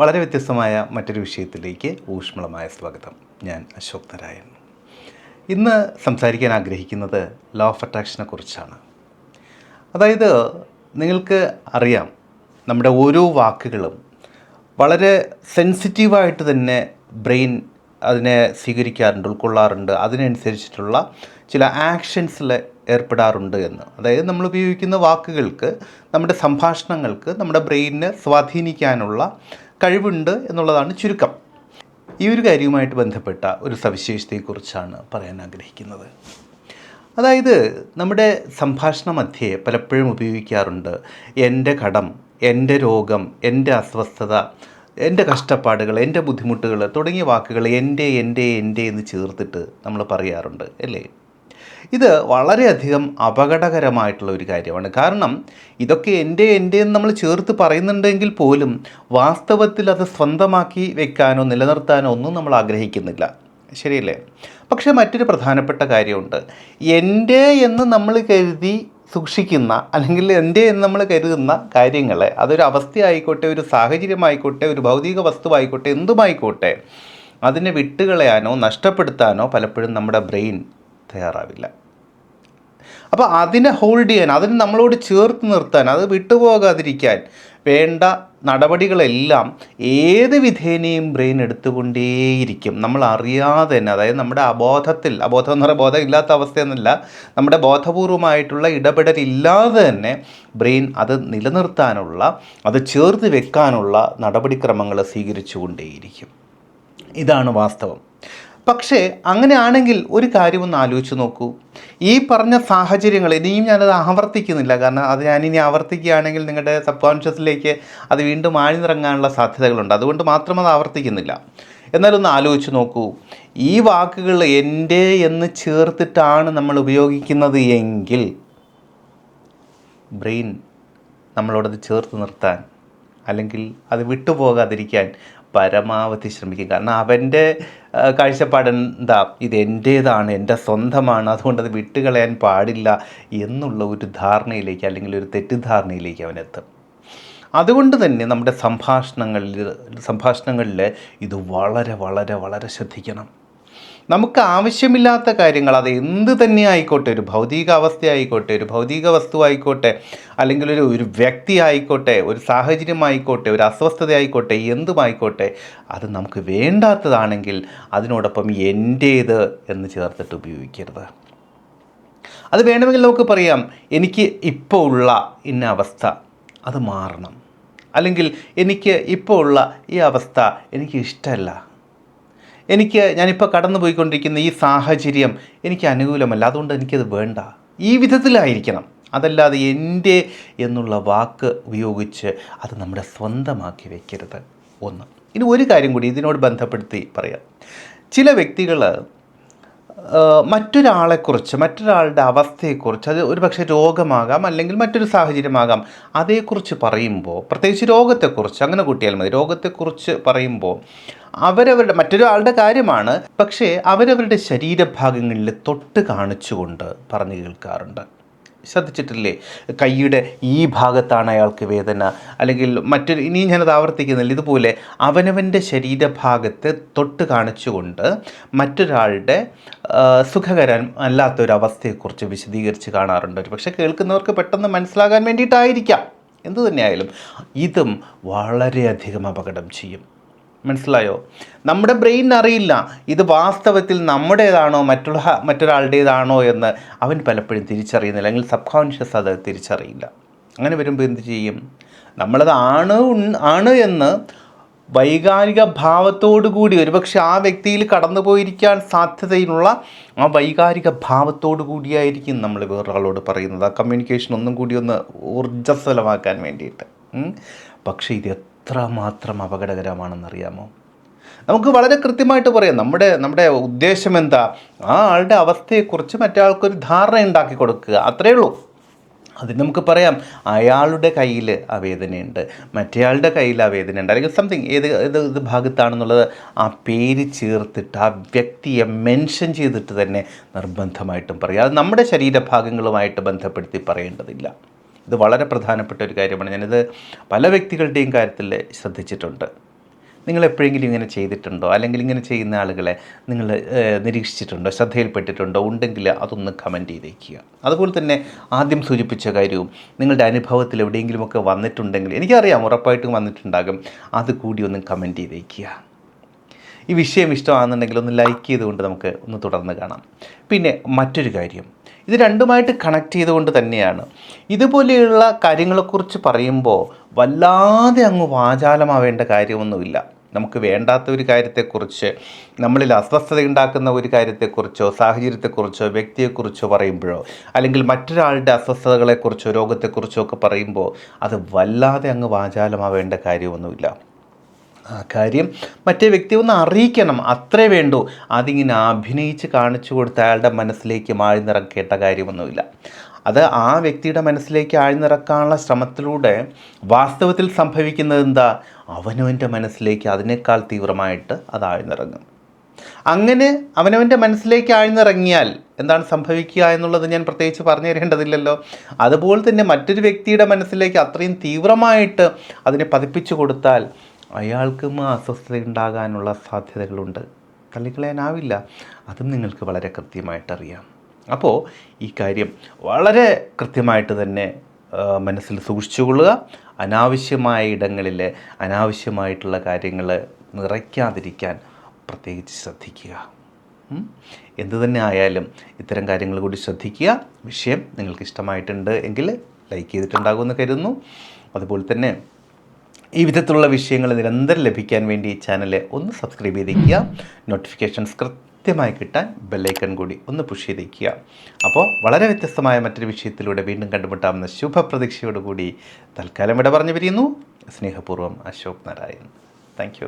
വളരെ വ്യത്യസ്തമായ മറ്റൊരു വിഷയത്തിലേക്ക് ഊഷ്മളമായ സ്വാഗതം. ഞാൻ അശോക് നാരായൺ. ഇന്ന് സംസാരിക്കാൻ ആഗ്രഹിക്കുന്നത് ലോ ഓഫ് അട്രാക്ഷനെ കുറിച്ചാണ്. അതായത് നിങ്ങൾക്ക് അറിയാം നമ്മുടെ ഓരോ വാക്കുകളും വളരെ സെൻസിറ്റീവായിട്ട് തന്നെ ബ്രെയിൻ അതിനെ സ്വീകരിക്കാറുണ്ട് ഉൾക്കൊള്ളാറുണ്ട്. അതിനനുസരിച്ചിട്ടുള്ള ചില ആക്ഷൻസിൽ ഏർപ്പെടാറുണ്ട് എന്ന്. അതായത് നമ്മൾ ഉപയോഗിക്കുന്ന വാക്കുകൾക്ക് നമ്മുടെ സംഭാഷണങ്ങൾക്ക് നമ്മുടെ ബ്രെയിനിനെ സ്വാധീനിക്കാനുള്ള കഴിവുണ്ട് എന്നുള്ളതാണ് ചുരുക്കം. ഈ ഒരു കാര്യവുമായിട്ട് ബന്ധപ്പെട്ട ഒരു സവിശേഷതയെക്കുറിച്ചാണ് പറയാൻ ആഗ്രഹിക്കുന്നത്. അതായത് നമ്മുടെ സംഭാഷണ മധ്യേ പലപ്പോഴും ഉപയോഗിക്കാറുണ്ട് എന്റെ കടം എന്റെ രോഗം എന്റെ അസ്വസ്ഥത എന്റെ കഷ്ടപ്പാടുകൾ എന്റെ ബുദ്ധിമുട്ടുകൾ തുടങ്ങിയ വാക്കുകൾ എന്റെ എന്റെ എന്റെ എന്ന് ചേർത്തിട്ട് നമ്മൾ പറയാറുണ്ട് അല്ലേ? ഇത് വളരെയധികം അപകടകരമായിട്ടുള്ള ഒരു കാര്യമാണ്. കാരണം ഇതൊക്കെ എന്റെ എന്റെ എന്ന് നമ്മൾ ചേർത്ത് പറയുന്നുണ്ടെങ്കിൽ പോലും വാസ്തവത്തിൽ അത് സ്വന്തമാക്കി വെക്കാനോ നിലനിർത്താനോ ഒന്നും നമ്മൾ ആഗ്രഹിക്കുന്നില്ല. ശരിയല്ലേ? പക്ഷേ മറ്റൊരു പ്രധാനപ്പെട്ട കാര്യമുണ്ട്. എന്റെ എന്ന് നമ്മൾ കരുതി സൂക്ഷിക്കുന്ന അല്ലെങ്കിൽ എന്റെ എന്ന് നമ്മൾ കരുതുന്ന കാര്യങ്ങളെ അതൊരു അവസ്ഥയായിക്കോട്ടെ ഒരു സാഹചര്യമായിക്കോട്ടെ ഒരു ഭൗതിക വസ്തുവായിക്കോട്ടെ എന്തുമായിക്കോട്ടെ അതിനെ വിട്ടുകളയാനോ നഷ്ടപ്പെടുത്താനോ പലപ്പോഴും നമ്മുടെ ബ്രെയിൻ തയ്യാറാവില്ല. അപ്പോൾ അതിനെ ഹോൾഡ് ചെയ്യാൻ അതിനെ നമ്മളോട് ചേർത്ത് നിർത്താൻ അത് വിട്ടുപോകാതിരിക്കാൻ വേണ്ട നടപടികളെല്ലാം ഏത് വിധേനയും ബ്രെയിൻ എടുത്തുകൊണ്ടേയിരിക്കും. നമ്മൾ അറിയാതെ തന്നെ അതായത് നമ്മുടെ അബോധത്തിൽ അബോധം എന്ന് പറയുമ്പോൾ ബോധം ഇല്ലാത്ത അവസ്ഥയെന്നല്ല നമ്മുടെ ബോധപൂർവമായിട്ടുള്ള ഇടപെടലില്ലാതെ തന്നെ ബ്രെയിൻ അത് നിലനിർത്താനുള്ള അത് ചേർത്ത് വെക്കാനുള്ള നടപടിക്രമങ്ങൾ സ്വീകരിച്ചുകൊണ്ടേയിരിക്കും. ഇതാണ് വാസ്തവം. പക്ഷേ അങ്ങനെയാണെങ്കിൽ ഒരു കാര്യം ഒന്ന് ആലോചിച്ച് നോക്കൂ. ഈ പറഞ്ഞ സാഹചര്യങ്ങൾ ഇനിയും ഞാനത് ആവർത്തിക്കുന്നില്ല. കാരണം അത് ഞാനിനി ആവർത്തിക്കുകയാണെങ്കിൽ നിങ്ങളുടെ സബ് കോൺഷ്യസിലേക്ക് അത് വീണ്ടും ആഴ്ന്നിറങ്ങാനുള്ള സാധ്യതകളുണ്ട്. അതുകൊണ്ട് മാത്രം അത് ആവർത്തിക്കുന്നില്ല. എന്നാലൊന്ന് ആലോചിച്ച് നോക്കൂ. ഈ വാക്കുകൾ എന്റെ എന്ന് ചേർത്തിട്ടാണ് നമ്മൾ ഉപയോഗിക്കുന്നത് എങ്കിൽ ബ്രെയിൻ നമ്മളോടത് ചേർത്ത് നിർത്താൻ അല്ലെങ്കിൽ അത് വിട്ടുപോകാതിരിക്കാൻ പരമാവധി ശ്രമിക്കും. കാരണം അവന്റെ കാഴ്ചപ്പാട് എന്താ? ഇത് എന്റേതാണ് എന്റെ സ്വന്തമാണ് അതുകൊണ്ട് അത് വിട്ടുകളയാൻ പാടില്ല എന്നുള്ള ഒരു ധാരണയിലേക്ക് അല്ലെങ്കിൽ ഒരു തെറ്റിദ്ധാരണയിലേക്ക് അവനെത്തും അതുകൊണ്ട് തന്നെ നമ്മുടെ സംഭാഷണങ്ങളിൽ സംഭാഷണങ്ങളിൽ ഇത് വളരെ വളരെ വളരെ ശ്രദ്ധിക്കണം. നമുക്ക് ആവശ്യമില്ലാത്ത കാര്യങ്ങൾ അത് എന്ത് തന്നെ ആയിക്കോട്ടെ ഒരു ഭൗതിക അവസ്ഥ ആയിക്കോട്ടെ ഒരു ഭൗതിക വസ്തു ആയിക്കോട്ടെ അല്ലെങ്കിൽ ഒരു ഒരു വ്യക്തി ആയിക്കോട്ടെ ഒരു സാഹചര്യം ആയിക്കോട്ടെ ഒരു അസ്വസ്ഥത ആയിക്കോട്ടെ എന്തുമായിക്കോട്ടെ അത് നമുക്ക് വേണ്ടാത്തതാണെങ്കിൽ അതിനോടൊപ്പം എന്റേത് എന്ന് ചേർത്തിട്ട് ഉപയോഗിക്കരുത്. അത് വേണമെങ്കിൽ നമുക്ക് പറയാം എനിക്ക് ഇപ്പോൾ ഉള്ള ഇന്ന അവസ്ഥ അത് മാറണം. അല്ലെങ്കിൽ എനിക്ക് ഇപ്പോൾ ഉള്ള ഈ അവസ്ഥ എനിക്ക് ഇഷ്ടമല്ല. എനിക്ക് ഞാനിപ്പോൾ കടന്നു പോയിക്കൊണ്ടിരിക്കുന്ന ഈ സാഹചര്യം എനിക്ക് അനുകൂലമല്ല. അതുകൊണ്ട് എനിക്കത് വേണ്ട. ഈ വിധത്തിലായിരിക്കണം. അതല്ലാതെ എന്റെ എന്നുള്ള വാക്ക് ഉപയോഗിച്ച് അത് നമ്മുടെ സ്വന്തമാക്കി വയ്ക്കരുത് ഒന്ന്. ഇനി ഒരു കാര്യം കൂടി ഇതിനോട് ബന്ധപ്പെടുത്തി പറയാം. ചില വ്യക്തികൾ മറ്റൊരാളെക്കുറിച്ച് മറ്റൊരാളുടെ അവസ്ഥയെക്കുറിച്ച് അത് ഒരു പക്ഷേ രോഗമാകാം അല്ലെങ്കിൽ മറ്റൊരു സാഹചര്യമാകാം അതേക്കുറിച്ച് പറയുമ്പോൾ പ്രത്യേകിച്ച് രോഗത്തെക്കുറിച്ച് അങ്ങനെ കൂട്ടിയാൽ മതി. രോഗത്തെക്കുറിച്ച് പറയുമ്പോൾ അവരവരുടെ മറ്റൊരാളുടെ കാര്യമാണ്. പക്ഷേ അവരവരുടെ ശരീരഭാഗങ്ങളിൽ തൊട്ട് കാണിച്ചുകൊണ്ട് പറഞ്ഞു കേൾക്കാറുണ്ട്. ശ്രദ്ധിച്ചിട്ടില്ലേ? കൈയുടെ ഈ ഭാഗത്താണ് അയാൾക്ക് വേദന. അല്ലെങ്കിൽ മറ്റൊരു ഇനിയും ഞാനത് ആവർത്തിക്കുന്നില്ല. ഇതുപോലെ അവനവന്റെ ശരീരഭാഗത്തെ തൊട്ട് കാണിച്ചുകൊണ്ട് മറ്റൊരാളുടെ സുഖകരം അല്ലാത്തൊരവസ്ഥയെക്കുറിച്ച് വിശദീകരിച്ച് കാണാറുണ്ട്. ഒരു പക്ഷേ കേൾക്കുന്നവർക്ക് പെട്ടെന്ന് മനസ്സിലാകാൻ വേണ്ടിയിട്ടായിരിക്കാം. എന്തു തന്നെയായാലും ഇതും വളരെയധികം അപകടം ചെയ്യും. മനസ്സിലായോ? നമ്മുടെ ബ്രെയിൻ അറിയില്ല. ഇത് വാസ്തവത്തിൽ നമ്മുടേതാണോ മറ്റുള്ള മറ്റൊരാളുടേതാണോ എന്ന് അവൻ പലപ്പോഴും തിരിച്ചറിയുന്നില്ല. അല്ലെങ്കിൽ സബ് കോൺഷ്യസ് അത് തിരിച്ചറിയില്ല. അങ്ങനെ വരുമ്പോൾ എന്ത് ചെയ്യും? നമ്മളത് ആണ് ആണ് എന്ന് വൈകാരിക ഭാവത്തോടു കൂടി ഒരുപക്ഷെ ആ വ്യക്തിയിൽ കടന്നു പോയിരിക്കാൻ സാധ്യതയുള്ള ആ വൈകാരിക ഭാവത്തോടു കൂടിയായിരിക്കും നമ്മൾ വേറൊരാളോട് പറയുന്നത്. ആ കമ്മ്യൂണിക്കേഷൻ ഒന്നും കൂടി ഒന്ന് ഊർജസ്വലമാക്കാൻ വേണ്ടിയിട്ട്. പക്ഷേ ഇത് എത്രമാത്രം അപകടകരമാണെന്നറിയാമോ? നമുക്ക് വളരെ കൃത്യമായിട്ട് പറയാം നമ്മുടെ നമ്മുടെ ഉദ്ദേശം എന്താ? ആ ആളുടെ അവസ്ഥയെക്കുറിച്ച് മറ്റേ ധാരണ ഉണ്ടാക്കി കൊടുക്കുക അത്രയേ ഉള്ളൂ. അതിന് നമുക്ക് പറയാം അയാളുടെ കയ്യിൽ ആ വേദനയുണ്ട് മറ്റേയാളുടെ കയ്യിൽ ആ വേദനയുണ്ട് അല്ലെങ്കിൽ സംതിങ് ഏത് ഏത് ഇത് ഭാഗത്താണെന്നുള്ളത് ആ പേര് ചേർത്തിട്ട് ആ വ്യക്തിയെ മെൻഷൻ ചെയ്തിട്ട് തന്നെ നിർബന്ധമായിട്ടും പറയാം. അത് നമ്മുടെ ശരീരഭാഗങ്ങളുമായിട്ട് ബന്ധപ്പെടുത്തി പറയേണ്ടതില്ല. ഇത് വളരെ പ്രധാനപ്പെട്ട ഒരു കാര്യമാണ്. ഞാനിത് പല വ്യക്തികളുടെയും കാര്യത്തിൽ ശ്രദ്ധിച്ചിട്ടുണ്ട്. നിങ്ങൾ എപ്പോഴെങ്കിലും ഇങ്ങനെ ചെയ്തിട്ടുണ്ടോ? അല്ലെങ്കിൽ ഇങ്ങനെ ചെയ്യുന്ന ആളുകളെ നിങ്ങൾ നിരീക്ഷിച്ചിട്ടുണ്ടോ? ശ്രദ്ധയിൽപ്പെട്ടിട്ടുണ്ടോ? ഉണ്ടെങ്കിൽ അതൊന്ന് കമന്റ് ചെയ്തേക്കുക. അതുപോലെ തന്നെ ആദ്യം സൂചിപ്പിച്ച കാര്യവും നിങ്ങളുടെ അനുഭവത്തിൽ എവിടെയെങ്കിലുമൊക്കെ വന്നിട്ടുണ്ടെങ്കിൽ എനിക്കറിയാം ഉറപ്പായിട്ടും വന്നിട്ടുണ്ടാകും. അത് കൂടി ഒന്ന് കമന്റ് ചെയ്തേക്കുക. ഈ വിഷയം ഇഷ്ടമാണെന്നുണ്ടെങ്കിൽ ഒന്ന് ലൈക്ക് ചെയ്തുകൊണ്ട് നമുക്ക് ഒന്ന് തുടർന്ന് കാണാം. പിന്നെ മറ്റൊരു കാര്യം. ഇത് രണ്ടുമായിട്ട് കണക്ട് ചെയ്തുകൊണ്ട് തന്നെയാണ്. ഇതുപോലെയുള്ള കാര്യങ്ങളെക്കുറിച്ച് പറയുമ്പോൾ വല്ലാതെ അങ്ങ് വാചാലമാവേണ്ട കാര്യമൊന്നുമില്ല. നമുക്ക് വേണ്ടാത്ത ഒരു കാര്യത്തെക്കുറിച്ച് നമ്മളിൽ അസ്വസ്ഥത ഉണ്ടാക്കുന്ന ഒരു കാര്യത്തെക്കുറിച്ചോ സാഹചര്യത്തെക്കുറിച്ചോ വ്യക്തിയെക്കുറിച്ചോ പറയുമ്പോഴോ അല്ലെങ്കിൽ മറ്റൊരാളുടെ അസ്വസ്ഥതകളെക്കുറിച്ചോ രോഗത്തെക്കുറിച്ചോ ഒക്കെ പറയുമ്പോൾ അത് വല്ലാതെ അങ്ങ് വാചാലമാവേണ്ട കാര്യമൊന്നുമില്ല. ആ കാര്യം മറ്റേ വ്യക്തി ഒന്ന് അറിയിക്കണം. അത്രേ വേണ്ടൂ. അതിങ്ങനെ അഭിനയിച്ച് കാണിച്ചു കൊടുത്ത അയാളുടെ മനസ്സിലേക്ക് ആഴ്ന്നിറക്കേണ്ട കാര്യമൊന്നുമില്ല. അത് ആ വ്യക്തിയുടെ മനസ്സിലേക്ക് ആഴ്ന്നിറക്കാനുള്ള ശ്രമത്തിലൂടെ വാസ്തവത്തിൽ സംഭവിക്കുന്നത് എന്താ? അവനവന്റെ മനസ്സിലേക്ക് അതിനേക്കാൾ തീവ്രമായിട്ട് അത് ആഴ്ന്നിറങ്ങും. അങ്ങനെ അവനവന്റെ മനസ്സിലേക്ക് ആഴ്ന്നിറങ്ങിയാൽ എന്താണ് സംഭവിക്കുക എന്നുള്ളത് ഞാൻ പ്രത്യേകിച്ച് പറഞ്ഞു തരേണ്ടതില്ലല്ലോ അതുപോലെ തന്നെ മറ്റൊരു വ്യക്തിയുടെ മനസ്സിലേക്ക് അത്രയും തീവ്രമായിട്ട് അതിനെ പതിപ്പിച്ചു കൊടുത്താൽ അയാൾക്കും അസ്വസ്ഥത ഉണ്ടാകാനുള്ള സാധ്യതകളുണ്ട്. തള്ളിക്കളയാനാവില്ല. അതും നിങ്ങൾക്ക് വളരെ കൃത്യമായിട്ട് അറിയാം അപ്പോൾ ഈ കാര്യം വളരെ കൃത്യമായിട്ട് തന്നെ മനസ്സിൽ സൂക്ഷിച്ചുകൊള്ളുക അനാവശ്യമായ ഇടങ്ങളിൽ അനാവശ്യമായിട്ടുള്ള കാര്യങ്ങൾ നിറയ്ക്കാതിരിക്കാൻ പ്രത്യേകിച്ച് ശ്രദ്ധിക്കുക. എന്തു തന്നെ ആയാലും ഇത്തരം കാര്യങ്ങൾ കൂടി ശ്രദ്ധിക്കുക. വിഷയം നിങ്ങൾക്ക് ഇഷ്ടമായിട്ടുണ്ട് എങ്കിൽ ലൈക്ക് ചെയ്തിട്ടുണ്ടാകുമെന്ന് കരുതുന്നു. അതുപോലെ തന്നെ ഈ വിധത്തിലുള്ള വിഷയങ്ങൾ നിരന്തരം ലഭിക്കാൻ വേണ്ടി ഈ ചാനൽ ഒന്ന് സബ്സ്ക്രൈബ് ചെയ്തേക്കുക. നോട്ടിഫിക്കേഷൻസ് കൃത്യമായി കിട്ടാൻ ബെല്ലൈക്കൺ കൂടി ഒന്ന് പുഷ് ചെയ്തേക്കുക. അപ്പോൾ വളരെ വ്യത്യസ്തമായ മറ്റൊരു വിഷയത്തിലൂടെ വീണ്ടും കണ്ടുമുട്ടാമെന്ന ശുഭപ്രതീക്ഷയോടുകൂടി തൽക്കാലം ഇവിടെ പറഞ്ഞു പിരിയുന്നു സ്നേഹപൂർവം അശോക് നാരായൺ. താങ്ക്